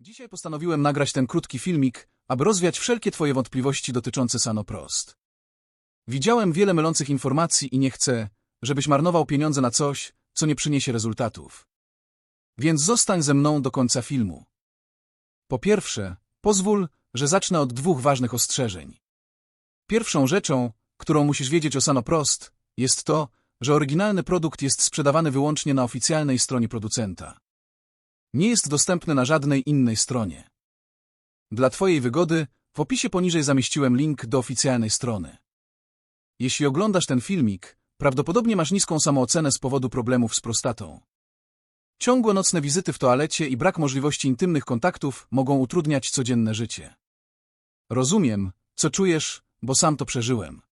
Dzisiaj postanowiłem nagrać ten krótki filmik, aby rozwiać wszelkie Twoje wątpliwości dotyczące Sanoprost. Widziałem wiele mylących informacji i nie chcę, żebyś marnował pieniądze na coś, co nie przyniesie rezultatów. Więc zostań ze mną do końca filmu. Po pierwsze, pozwól, że zacznę od dwóch ważnych ostrzeżeń. Pierwszą rzeczą, którą musisz wiedzieć o Sanoprost, jest to, że oryginalny produkt jest sprzedawany wyłącznie na oficjalnej stronie producenta. Nie jest dostępny na żadnej innej stronie. Dla Twojej wygody w opisie poniżej zamieściłem link do oficjalnej strony. Jeśli oglądasz ten filmik, prawdopodobnie masz niską samoocenę z powodu problemów z prostatą. Ciągłe nocne wizyty w toalecie i brak możliwości intymnych kontaktów mogą utrudniać codzienne życie. Rozumiem, co czujesz, bo sam to przeżyłem.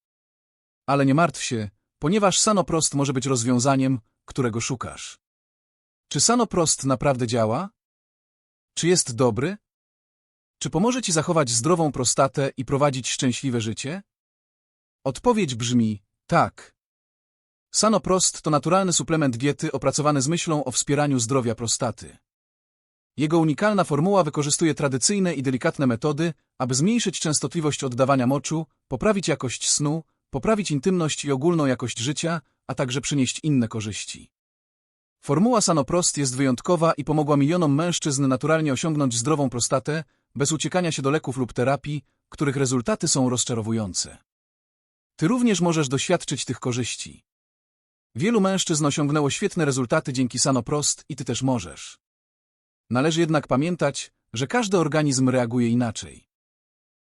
Ale nie martw się, ponieważ Sanoprost może być rozwiązaniem, którego szukasz. Czy Sanoprost naprawdę działa? Czy jest dobry? Czy pomoże Ci zachować zdrową prostatę i prowadzić szczęśliwe życie? Odpowiedź brzmi tak. Sanoprost to naturalny suplement diety opracowany z myślą o wspieraniu zdrowia prostaty. Jego unikalna formuła wykorzystuje tradycyjne i delikatne metody, aby zmniejszyć częstotliwość oddawania moczu, poprawić jakość snu, poprawić intymność i ogólną jakość życia, a także przynieść inne korzyści. Formuła Sanoprost jest wyjątkowa i pomogła milionom mężczyzn naturalnie osiągnąć zdrową prostatę, bez uciekania się do leków lub terapii, których rezultaty są rozczarowujące. Ty również możesz doświadczyć tych korzyści. Wielu mężczyzn osiągnęło świetne rezultaty dzięki Sanoprost i ty też możesz. Należy jednak pamiętać, że każdy organizm reaguje inaczej.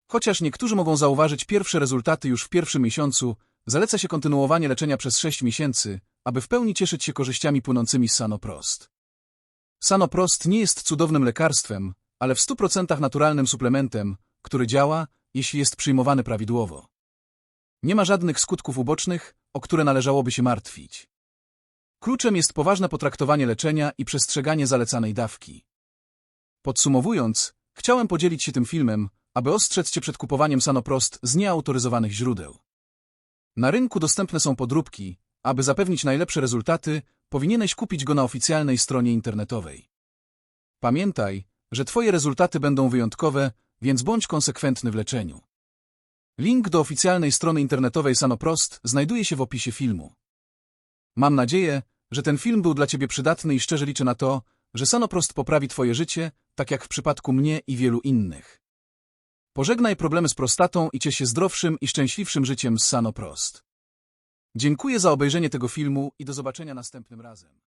Chociaż niektórzy mogą zauważyć pierwsze rezultaty już w pierwszym miesiącu, zaleca się kontynuowanie leczenia przez 6 miesięcy, aby w pełni cieszyć się korzyściami płynącymi z Sanoprost. Sanoprost nie jest cudownym lekarstwem, ale w 100% naturalnym suplementem, który działa, jeśli jest przyjmowany prawidłowo. Nie ma żadnych skutków ubocznych, o które należałoby się martwić. Kluczem jest poważne potraktowanie leczenia i przestrzeganie zalecanej dawki. Podsumowując, chciałem podzielić się tym filmem, aby ostrzec Cię przed kupowaniem Sanoprost z nieautoryzowanych źródeł. Na rynku dostępne są podróbki, aby zapewnić najlepsze rezultaty, powinieneś kupić go na oficjalnej stronie internetowej. Pamiętaj, że Twoje rezultaty będą wyjątkowe, więc bądź konsekwentny w leczeniu. Link do oficjalnej strony internetowej Sanoprost znajduje się w opisie filmu. Mam nadzieję, że ten film był dla Ciebie przydatny i szczerze liczę na to, że Sanoprost poprawi Twoje życie, tak jak w przypadku mnie i wielu innych. Pożegnaj problemy z prostatą i ciesz się zdrowszym i szczęśliwszym życiem z Sanoprost. Dziękuję za obejrzenie tego filmu i do zobaczenia następnym razem.